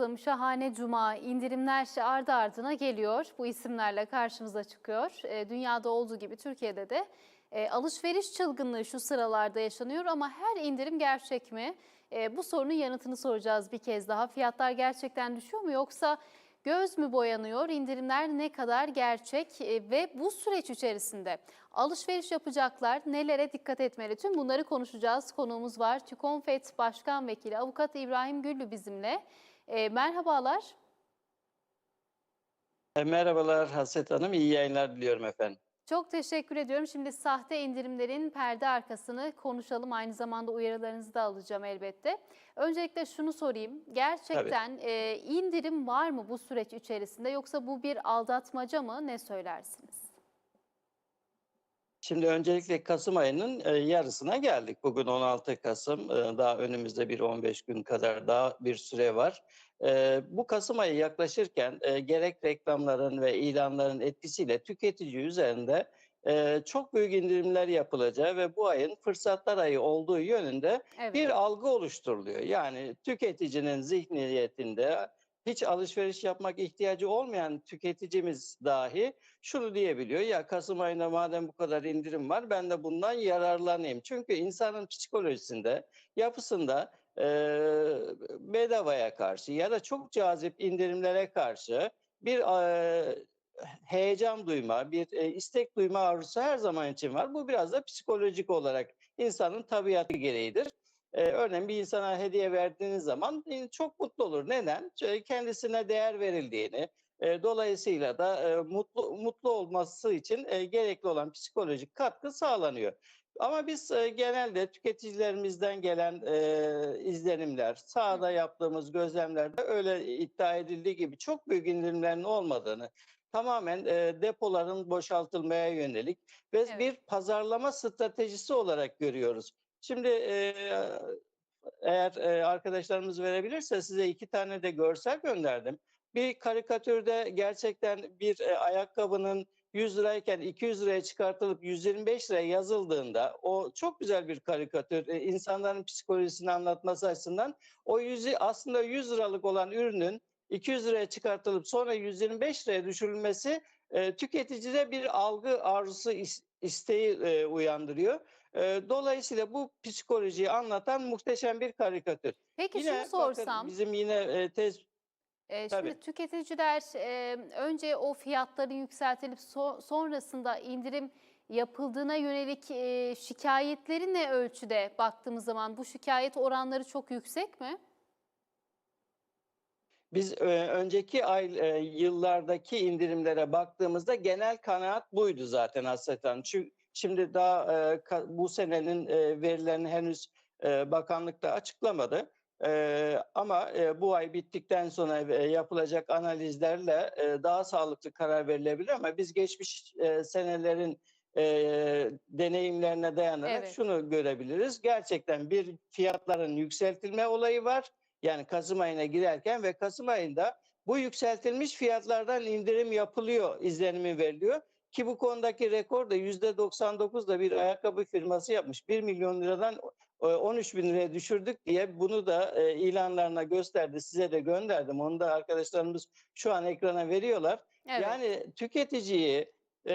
Kasım, Şahane Cuma, indirimler ardı ardına geliyor. Bu isimlerle karşımıza çıkıyor. E, dünyada olduğu gibi Türkiye'de de e, alışveriş çılgınlığı şu sıralarda yaşanıyor ama her indirim gerçek mi? E, bu sorunun yanıtını soracağız bir kez daha. Fiyatlar gerçekten düşüyor mu yoksa göz mü boyanıyor? İndirimler ne kadar gerçek E, ve bu süreç içerisinde alışveriş yapacaklar nelere dikkat etmeli? Tüm bunları konuşacağız. Konuğumuz var. TÜKONFET Başkan Vekili Avukat İbrahim Güllü bizimle. E, merhabalar. E, Merhabalar Hasret Hanım, iyi yayınlar diliyorum efendim. Çok teşekkür ediyorum. Şimdi sahte indirimlerin perde arkasını konuşalım. Aynı zamanda uyarılarınızı da alacağım elbette. Öncelikle şunu sorayım. Gerçekten e, indirim var mı bu süreç içerisinde yoksa bu bir aldatmaca mı? Ne söylersiniz? Şimdi öncelikle Kasım ayının e, yarısına geldik. Bugün 16 Kasım, e, daha önümüzde bir 15 gün kadar daha bir süre var. E, Bu Kasım ayı yaklaşırken gerek reklamların ve ilanların etkisiyle tüketici üzerinde çok büyük indirimler yapılacağı ve bu ayın fırsatlar ayı olduğu yönünde Evet. bir algı oluşturuluyor. Yani tüketicinin zihniyetinde hiç alışveriş yapmak ihtiyacı olmayan tüketicimiz dahi şunu diyebiliyor. Ya Kasım ayında madem bu kadar indirim var ben de bundan yararlanayım. Çünkü insanın psikolojisinde, yapısında e, bedavaya karşı ya da çok cazip indirimlere karşı bir e, heyecan duyma, bir e, istek duyma arzusu her zaman için var. Bu biraz da psikolojik olarak insanın tabiatı gereğidir. Ee, örneğin bir insana hediye verdiğiniz zaman e, çok mutlu olur. Neden? Çünkü kendisine değer verildiğini, e, dolayısıyla da e, mutlu mutlu olması için e, gerekli olan psikolojik katkı sağlanıyor. Ama biz e, genelde tüketicilerimizden gelen e, izlenimler, sahada yaptığımız gözlemlerde öyle iddia edildiği gibi çok büyük indirimlerin olmadığını, tamamen e, depoların boşaltılmaya yönelik ve Evet. bir pazarlama stratejisi olarak görüyoruz. Şimdi eğer arkadaşlarımız verebilirse size iki tane de görsel gönderdim. Bir karikatürde gerçekten bir ayakkabının 100 lirayken 200 liraya çıkartılıp 125 liraya yazıldığında o çok güzel bir karikatür. E, insanların psikolojisini anlatması açısından o yüzü aslında 100 liralık olan ürünün 200 liraya çıkartılıp sonra 125 liraya düşürülmesi e, tüketicide bir algı arzusu is- isteği uyandırıyor. E, dolayısıyla bu psikolojiyi anlatan muhteşem bir karikatür. Peki Yine şunu bakın sorsam. bizim yine e, tez Ee, Tabii. Şimdi tüketiciler e, önce o fiyatların yükseltilip so- sonrasında indirim yapıldığına yönelik e, şikayetleri ne ölçüde baktığımız zaman bu şikayet oranları çok yüksek mi? Biz e, önceki ay e, yıllardaki indirimlere baktığımızda genel kanaat buydu zaten Hasretan. Çünkü şimdi daha e, bu senenin e, verilerini henüz e, bakanlık da açıklamadı. E, ama e, bu ay bittikten sonra e, yapılacak analizlerle e, daha sağlıklı karar verilebilir ama biz geçmiş e, senelerin e, deneyimlerine dayanarak Evet. şunu görebiliriz. Gerçekten bir fiyatların yükseltilme olayı var. Yani Kasım ayına girerken ve Kasım ayında bu yükseltilmiş fiyatlardan indirim yapılıyor izlenimi veriliyor. Ki bu konudaki rekor da %99 da bir ayakkabı firması yapmış. 1 milyon liradan e, 13 bin liraya düşürdük diye bunu da e, ilanlarına gösterdi. Size de gönderdim. Onu da arkadaşlarımız şu an ekrana veriyorlar. Evet. Yani tüketiciyi e,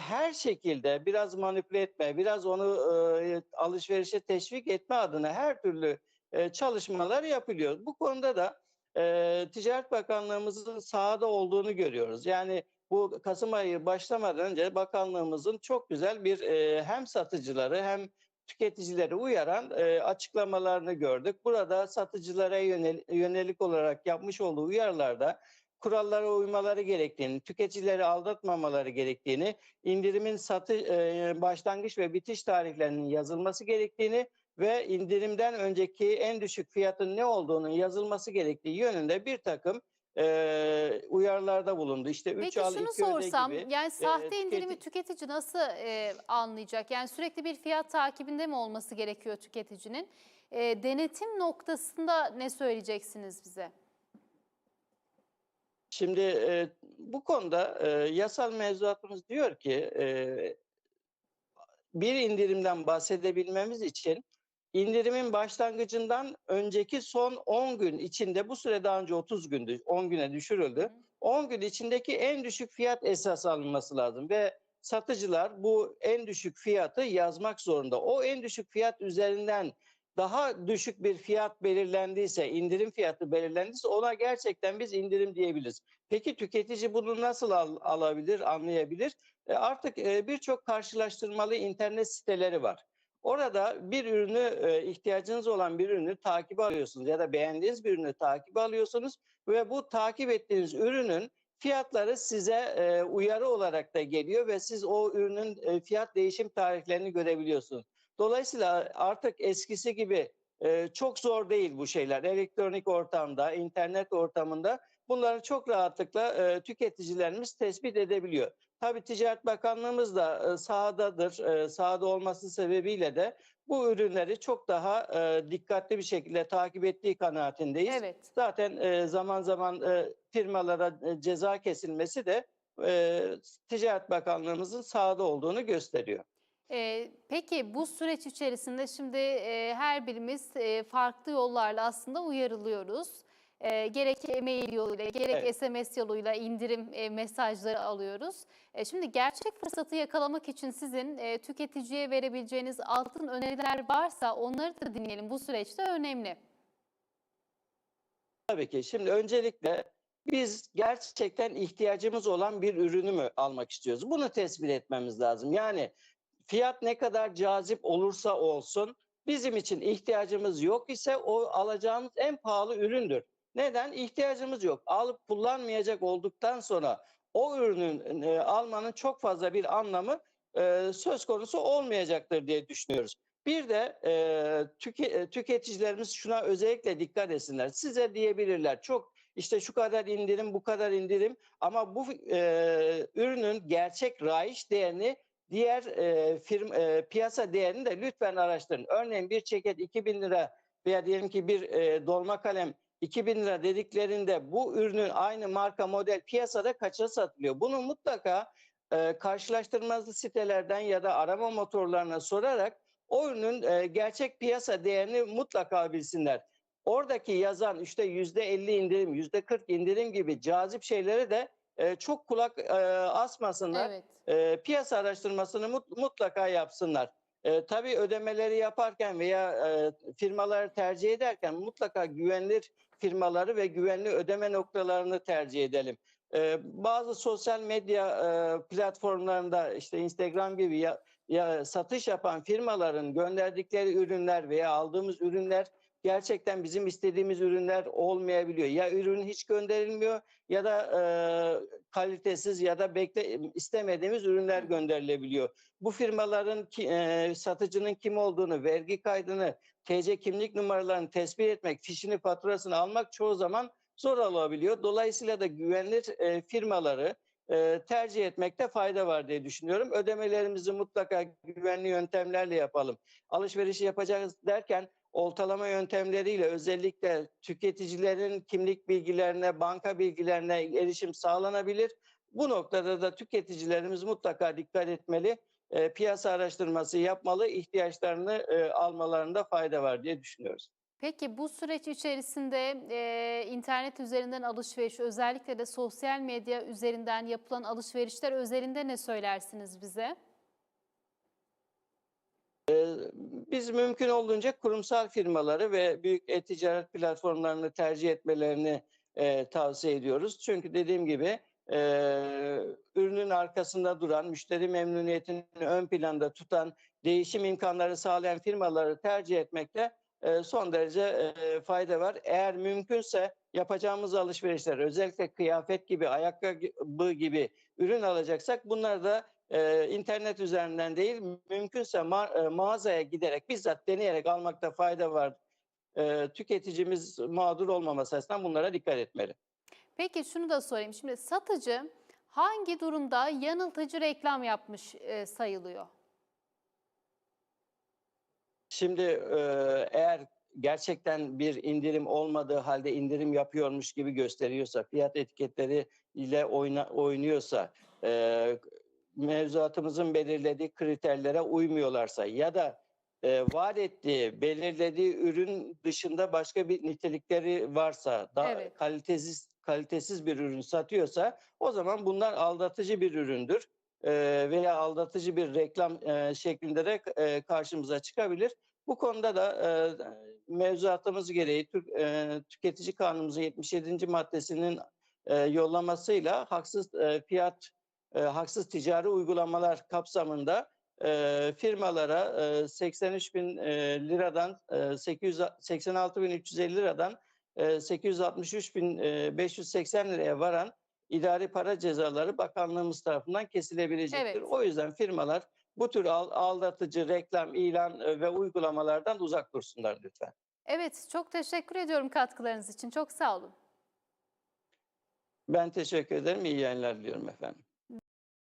her şekilde biraz manipüle etme, biraz onu e, alışverişe teşvik etme adına her türlü e, çalışmalar yapılıyor. Bu konuda da e, Ticaret Bakanlığımızın sahada olduğunu görüyoruz. Yani bu Kasım ayı başlamadan önce bakanlığımızın çok güzel bir e, hem satıcıları hem tüketicileri uyaran e, açıklamalarını gördük. Burada satıcılara yönel- yönelik olarak yapmış olduğu uyarılarda kurallara uymaları gerektiğini, tüketicileri aldatmamaları gerektiğini, indirimin satı e, başlangıç ve bitiş tarihlerinin yazılması gerektiğini ve indirimden önceki en düşük fiyatın ne olduğunun yazılması gerektiği yönünde bir takım e, uyarılarda bulundu. İşte 3 Peki al şunu 2 öde sorsam, gibi. yani sahte tüketi- indirimi tüketici nasıl e, anlayacak? Yani sürekli bir fiyat takibinde mi olması gerekiyor tüketicinin? E, denetim noktasında ne söyleyeceksiniz bize? Şimdi e, bu konuda e, yasal mevzuatımız diyor ki e, bir indirimden bahsedebilmemiz için indirimin başlangıcından önceki son 10 gün içinde bu süre daha önce 30 gündü 10 güne düşürüldü. Hı. 10 gün içindeki en düşük fiyat esas alınması lazım ve satıcılar bu en düşük fiyatı yazmak zorunda. O en düşük fiyat üzerinden daha düşük bir fiyat belirlendiyse, indirim fiyatı belirlendiyse ona gerçekten biz indirim diyebiliriz. Peki tüketici bunu nasıl al- alabilir, anlayabilir? E, artık e, birçok karşılaştırmalı internet siteleri var. Orada bir ürünü, e, ihtiyacınız olan bir ürünü takip alıyorsunuz ya da beğendiğiniz bir ürünü takip alıyorsunuz ve bu takip ettiğiniz ürünün fiyatları size e, uyarı olarak da geliyor ve siz o ürünün e, fiyat değişim tarihlerini görebiliyorsunuz. Dolayısıyla artık eskisi gibi çok zor değil bu şeyler. Elektronik ortamda, internet ortamında bunları çok rahatlıkla tüketicilerimiz tespit edebiliyor. Tabii Ticaret Bakanlığımız da e, sahadadır. E, sahada olması sebebiyle de bu ürünleri çok daha e, dikkatli bir şekilde takip ettiği kanaatindeyiz. Evet. Zaten zaman zaman firmalara ceza kesilmesi de Ticaret Bakanlığımızın sahada olduğunu gösteriyor. Peki bu süreç içerisinde şimdi e, her birimiz e, farklı yollarla aslında uyarılıyoruz. E, gerek mail yoluyla, gerek Evet. SMS yoluyla indirim e, mesajları alıyoruz. E, şimdi gerçek fırsatı yakalamak için sizin e, tüketiciye verebileceğiniz altın öneriler varsa onları da dinleyelim. Bu süreçte önemli. Tabii ki. Şimdi öncelikle biz gerçekten ihtiyacımız olan bir ürünü mü almak istiyoruz? Bunu tespit etmemiz lazım. Yani fiyat ne kadar cazip olursa olsun bizim için ihtiyacımız yok ise o alacağımız en pahalı üründür. Neden? İhtiyacımız yok. Alıp kullanmayacak olduktan sonra o ürünün e, almanın çok fazla bir anlamı e, söz konusu olmayacaktır diye düşünüyoruz. Bir de e, tüke- e, tüketicilerimiz şuna özellikle dikkat etsinler. Size diyebilirler çok işte şu kadar indirim bu kadar indirim ama bu e, ürünün gerçek raiş değerini diğer e, firm, e, piyasa değerini de lütfen araştırın. Örneğin bir ceket 2000 lira veya diyelim ki bir e, dolma kalem 2000 lira dediklerinde bu ürünün aynı marka model piyasada kaça satılıyor? Bunu mutlaka e, karşılaştırmalı sitelerden ya da arama motorlarına sorarak o ürünün e, gerçek piyasa değerini mutlaka bilsinler. Oradaki yazan işte yüzde 50 indirim, yüzde 40 indirim gibi cazip şeylere de e, çok kulak e, asmasınlar. Evet. E, piyasa araştırmasını mut- mutlaka yapsınlar. E, tabii ödemeleri yaparken veya e, firmaları tercih ederken mutlaka güvenilir firmaları ve güvenli ödeme noktalarını tercih edelim. E, bazı sosyal medya e, platformlarında işte Instagram gibi ya, ya satış yapan firmaların gönderdikleri ürünler veya aldığımız ürünler gerçekten bizim istediğimiz ürünler olmayabiliyor. Ya ürün hiç gönderilmiyor ya da e, kalitesiz ya da bekle istemediğimiz ürünler gönderilebiliyor. Bu firmaların ki, e, satıcının kim olduğunu, vergi kaydını, TC kimlik numaralarını tespit etmek, fişini, faturasını almak çoğu zaman zor olabiliyor. Dolayısıyla da güvenilir e, firmaları e, tercih etmekte fayda var diye düşünüyorum. Ödemelerimizi mutlaka güvenli yöntemlerle yapalım. Alışverişi yapacağız derken oltalama yöntemleriyle özellikle tüketicilerin kimlik bilgilerine, banka bilgilerine erişim sağlanabilir. Bu noktada da tüketicilerimiz mutlaka dikkat etmeli. E, piyasa araştırması yapmalı, ihtiyaçlarını e, almalarında fayda var diye düşünüyoruz. Peki bu süreç içerisinde e, internet üzerinden alışveriş, özellikle de sosyal medya üzerinden yapılan alışverişler özelinde ne söylersiniz bize? Biz mümkün olduğunca kurumsal firmaları ve büyük e-ticaret platformlarını tercih etmelerini e, tavsiye ediyoruz. Çünkü dediğim gibi e, ürünün arkasında duran, müşteri memnuniyetini ön planda tutan, değişim imkanları sağlayan firmaları tercih etmekte e, son derece e, fayda var. Eğer mümkünse yapacağımız alışverişler özellikle kıyafet gibi, ayakkabı gibi ürün alacaksak bunları da e, internet üzerinden değil mümkünse ma- e, mağazaya giderek bizzat deneyerek almakta fayda var. E, tüketicimiz mağdur olmaması açısından bunlara dikkat etmeli. Peki şunu da sorayım. Şimdi satıcı hangi durumda yanıltıcı reklam yapmış e, sayılıyor? Şimdi e, eğer gerçekten bir indirim olmadığı halde indirim yapıyormuş gibi gösteriyorsa, fiyat etiketleri ile oyna, oynuyorsa, e, mevzuatımızın belirlediği kriterlere uymuyorlarsa ya da e, vaat ettiği, belirlediği ürün dışında başka bir nitelikleri varsa, daha Evet. kalitesiz kalitesiz bir ürün satıyorsa o zaman bunlar aldatıcı bir üründür e, veya aldatıcı bir reklam e, şeklinde de e, karşımıza çıkabilir. Bu konuda da e, mevzuatımız gereği Türk e, Tüketici Kanunumuzun 77. maddesinin e, yollamasıyla haksız e, fiyat, e, haksız ticari uygulamalar kapsamında e, firmalara e, 83 bin e, liradan e, 886 bin 350 liradan e, 863 bin e, 580 liraya varan idari para cezaları bakanlığımız tarafından kesilebilecektir. Evet. O yüzden firmalar bu tür al- aldatıcı reklam, ilan e, ve uygulamalardan uzak dursunlar lütfen. Evet, çok teşekkür ediyorum katkılarınız için. Çok sağ olun. Ben teşekkür ederim. İyi yayınlar diliyorum efendim.